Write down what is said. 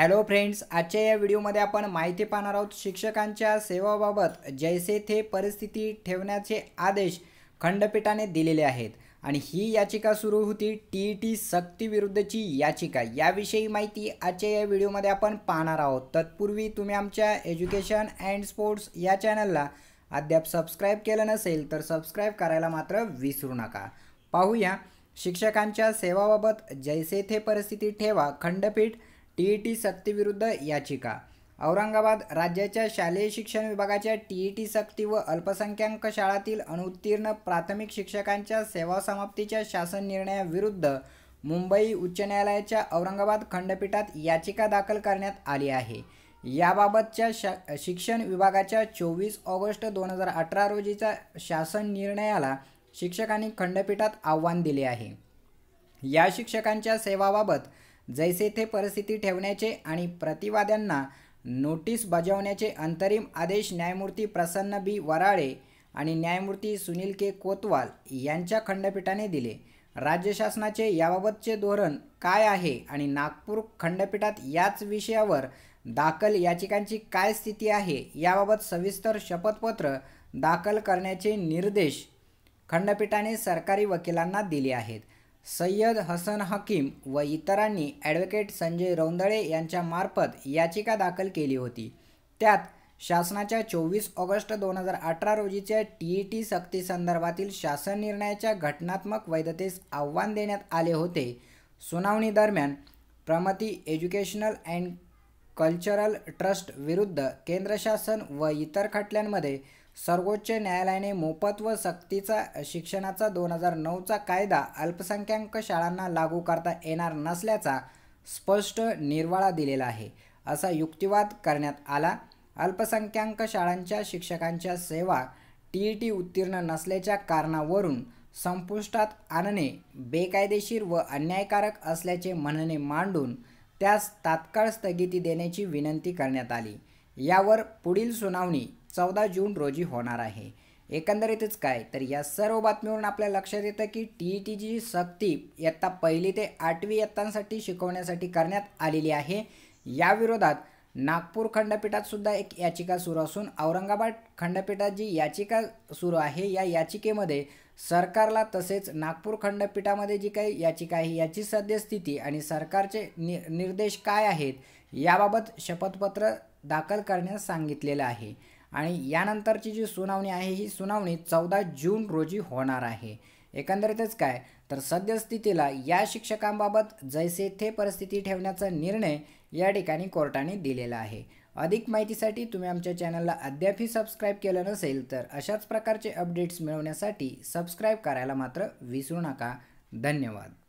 Hello friends आजच्या या व्हिडिओमध्ये आपण माहिती पाहणार आहोत शिक्षकांच्या सेवाबाबत जैसे थे परिस्थिती ठेवण्याचे आदेश खंडपीठाने दिलेले आहेत. आणि ही याचिका सुरू होती टी ई टी सक्तीविरुद्धची याचिका. याविषयी माहिती आजच्या या व्हिडिओमध्ये आपण पाहणार आहोत. तत्पूर्वी तुम्ही आमच्या एज्युकेशन अँड स्पोर्ट्स या चॅनलला अद्याप सबस्क्राईब केलं नसेल तर सबस्क्राईब करायला मात्र विसरू नका. पाहूया शिक्षकांच्या सेवाबाबत जैसे थे परिस्थिती ठेवा खंडपीठ टी ई टी सक्तीविरुद्ध याचिका. औरंगाबाद राज्याच्या शालेय शिक्षण विभागाच्या टी ई टी सक्ती व अल्पसंख्याक शाळातील अनुत्तीर्ण प्राथमिक शिक्षकांच्या सेवा समाप्तीच्या शासन निर्णयाविरुद्ध मुंबई उच्च न्यायालयाच्या औरंगाबाद खंडपीठात याचिका दाखल करण्यात आली आहे. याबाबतच्या शा शिक्षण विभागाच्या चोवीस ऑगस्ट दोन हजार अठरा रोजीच्या शासन निर्णयाला शिक्षकांनी खंडपीठात आव्हान दिले आहे. या शिक्षकांच्या सेवाबाबत जैसे थे परिस्थिती ठेवण्याचे आणि प्रतिवाद्यांना नोटीस बजावण्याचे अंतरिम आदेश न्यायमूर्ती प्रसन्न बी वराळे आणि न्यायमूर्ती सुनील के कोतवाल यांच्या खंडपीठाने दिले. राज्य शासनाचे याबाबतचे धोरण काय आहे आणि नागपूर खंडपीठात याच विषयावर दाखल याचिकांची काय स्थिती आहे याबाबत सविस्तर शपथपत्र दाखल करण्याचे निर्देश खंडपीठाने सरकारी वकिलांना दिले आहेत. सय्यद हसन हकीम व इतरांनी ॲडव्होकेट संजय रौंदळे यांच्यामार्फत याचिका दाखल केली होती. त्यात शासनाच्या चोवीस ऑगस्ट दोन हजार अठरा रोजीच्या टी ई टी सक्तीसंदर्भातील शासन निर्णयाच्या घटनात्मक वैधतेस आव्हान देण्यात आले होते. सुनावणी दरम्यान Pramati educational and cultural trust विरुद्ध केंद्र शासन व इतर खटल्यांमध्ये सर्वोच्च न्यायालयाने मोफत व सक्तीचा शिक्षणाचा दोन हजार नऊचा कायदा अल्पसंख्याक शाळांना लागू करता येणार नसल्याचा स्पष्ट निर्वाळा दिलेला आहे. असा युक्तिवाद करण्यात आला. अल्पसंख्याक शाळांच्या शिक्षकांच्या सेवा टी ई टी उत्तीर्ण नसल्याच्या कारणावरून संपुष्टात आणणे बेकायदेशीर व अन्यायकारक असल्याचे म्हणणे मांडून त्यास तात्काळ स्थगिती देण्याची विनंती करण्यात आली. यावर पुढील सुनावणी चौदा जून रोजी होणार आहे. एकंदरीतच काय तर या सर्व बातमीवरून आपल्या लक्षात येतं की टी ई टीची सक्ती इयत्ता पहिली ते आठवी इयत्तांसाठी शिकवण्यासाठी करण्यात आलेली आहे. याविरोधात नागपूर खंडपीठात सुद्धा एक याचिका सुरू असून औरंगाबाद खंडपीठात जी याचिका सुरू आहे या याचिकेमध्ये सरकारला तसेच नागपूर खंडपीठामध्ये जी काही याचिका आहे याची सद्यस्थिती आणि सरकारचे नि निर्देश काय आहेत याबाबत शपथपत्र दाखल करण्यास सांगितलेलं आहे. आणि यानंतरची जी सुनावणी आहे ही सुनावणी चौदा जून रोजी होणार आहे. एकंदरीतच काय? तर सद्यस्थितीला या शिक्षकांबाबत जैसे थे परिस्थिती ठेवण्याचा निर्णय या ठिकाणी कोर्टाने दिलेला आहे. अधिक माहितीसाठी तुम्ही आमच्या चॅनलला अद्यापही सबस्क्राईब केलं नसेल तर अशाच प्रकारचे अपडेट्स मिळवण्यासाठी सबस्क्राईब करायला मात्र विसरू नका. धन्यवाद.